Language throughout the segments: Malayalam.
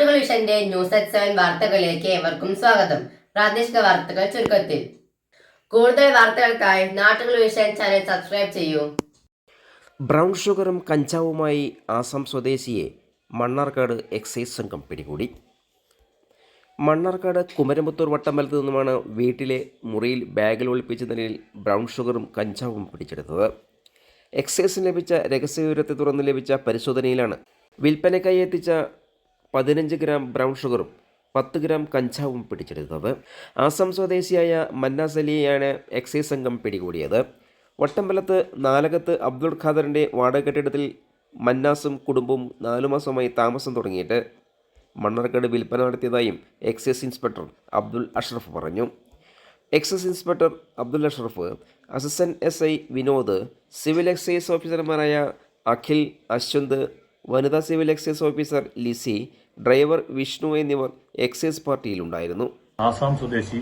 വിഷന്റെ ന്യൂസ് അറ്റ് സെവൻ വാർത്തകളിലേക്ക് ഏവർക്കും സ്വാഗതം. പ്രാദേശിക വാർത്തകൾ ചുരുക്കത്തിൽ. കൂടുതൽ വാർത്തകൾക്കായി നാട്ടുകൾ വിഷൻ ചാനൽ സബ്സ്ക്രൈബ് ചെയ്യൂ. ബ്രൗൺ ഷുഗറും കഞ്ചാവുമായി ആസാം സ്വദേശിയെ മണ്ണാർക്കാട് എക്സൈസ് സംഘം പിടികൂടി. മണ്ണാർക്കാട് കുമരമ്പത്തൂർ വട്ടമ്പലത്ത് നിന്നുമാണ് വീട്ടിലെ മുറിയിൽ ബാഗിൽ ഒളിപ്പിച്ച നിലയിൽ ബ്രൗൺ ഷുഗറും കഞ്ചാവും പിടിച്ചെടുത്തത്. എക്സൈസിന് ലഭിച്ച രഹസ്യവിവരത്തെ തുടർന്ന് ലഭിച്ച പരിശോധനയിലാണ് വിൽപ്പനയ്ക്കായി എത്തിച്ച പതിനഞ്ച് ഗ്രാം ബ്രൗൺ ഷുഗറും പത്ത് ഗ്രാം കഞ്ചാവും പിടിച്ചെടുത്തത്. ആസാം സ്വദേശിയായ മന്നാസ് അലിയെയാണ് എക്സൈസ് സംഘം പിടികൂടിയത്. വട്ടമ്പലത്ത് നാലകത്ത് അബ്ദുൾ ഖാദറിന്റെ വാടക കെട്ടിടത്തിൽ മന്നാസും കുടുംബവും നാലു മാസമായി താമസം തുടങ്ങിയിട്ട് മണ്ണർക്കട് വിൽപ്പന നടത്തിയതായും എക്സൈസ് ഇൻസ്പെക്ടർ അബ്ദുൾ അഷ്റഫ് പറഞ്ഞു. Excise inspector Abdul Ashraf assistant S I Vinod civil excise ഓഫീസർമാരായ അഖിൽ അശ്വന്ത് വനിതാ civil excise officer Lissy driver Vishnu എന്നിവർ എക്സൈസ് പാർട്ടിയിലുണ്ടായിരുന്നു. ആസാം സ്വദേശി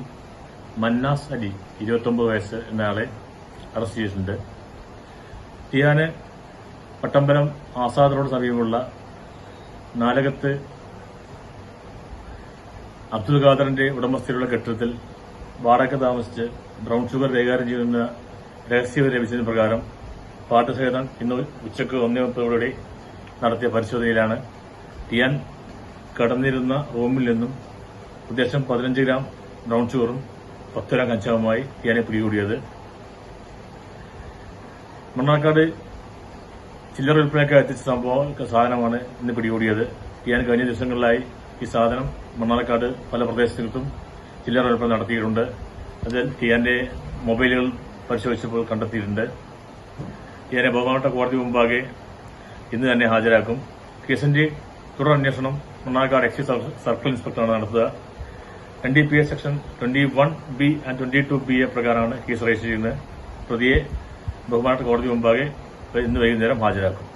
മന്നാസ് അലി ഇരുപത്തൊമ്പത് വയസ്സ് എന്നയാളെ അറസ്റ്റ് ചെയ്തിട്ടുണ്ട്. ഇയാന് പട്ടമ്പലം ആസാദ് റോഡ് സമീപമുള്ള നാലകത്ത് അബ്ദുൽ ഖാദറിന്റെ ഉടമസ്ഥയിലുള്ള കെട്ടിടത്തിൽ വാടക താമസിച്ച് ബ്രൗൺ ഷുഗർ കൈകാര്യം ചെയ്യുന്ന രഹസ്യവിവരം ലഭിച്ചതിന് പ്രകാരം പാട്ടുസഹിതം ഇന്ന് ഉച്ചയ്ക്ക് ഒന്നേ മുപ്പതോടെ നടത്തിയ പരിശോധനയിലാണ് ടിയാൻ കടന്നിരുന്ന റൂമിൽ നിന്നും ഉദ്ദേശം പതിനഞ്ച് ഗ്രാം ബ്രൗൺ ഷുഗറും പത്ത് ഗ്രാം കഞ്ചാവുമായി ടിയാനെ പിടികൂടിയത്. മണ്ണാർക്കാട് ചില്ലറ വിൽപ്പനയ്ക്ക് എത്തിച്ച സംഭവം സാധനമാണ് ഇന്ന് പിടികൂടിയത്. ടിയാൻ കഴിഞ്ഞ ദിവസങ്ങളിലായി ഈ സാധനം മണ്ണാർക്കാട് പല പ്രദേശത്തും ചില്ലറ വിൽപ്പന നടത്തിയിട്ടുണ്ട്. അതിൽ ടിയാന്റെ മൊബൈലുകൾ പരിശോധിച്ചപ്പോൾ കണ്ടെത്തിയിട്ടുണ്ട്. ടിയാനെ ബഹുമാനപ്പെട്ട കോടതി മുമ്പാകെ ഇന്ന് തന്നെ ഹാജരാക്കും. കേസിന്റെ തുടർ അന്വേഷണം മണ്ണാർക്കാട് എക്സൈസ് സർക്കിൾ ഇൻസ്പെക്ടറാണ് നടത്തുക. N D P S section twenty one B and twenty two B A പ്രകാരമാണ് കേസ് രജിസ്റ്റർ ചെയ്യുന്നത്. പ്രതിയെ ബഹുമാനപ്പെട്ട കോടതി മുമ്പാകെ ഇന്ന് വൈകുന്നേരം ഹാജരാക്കും.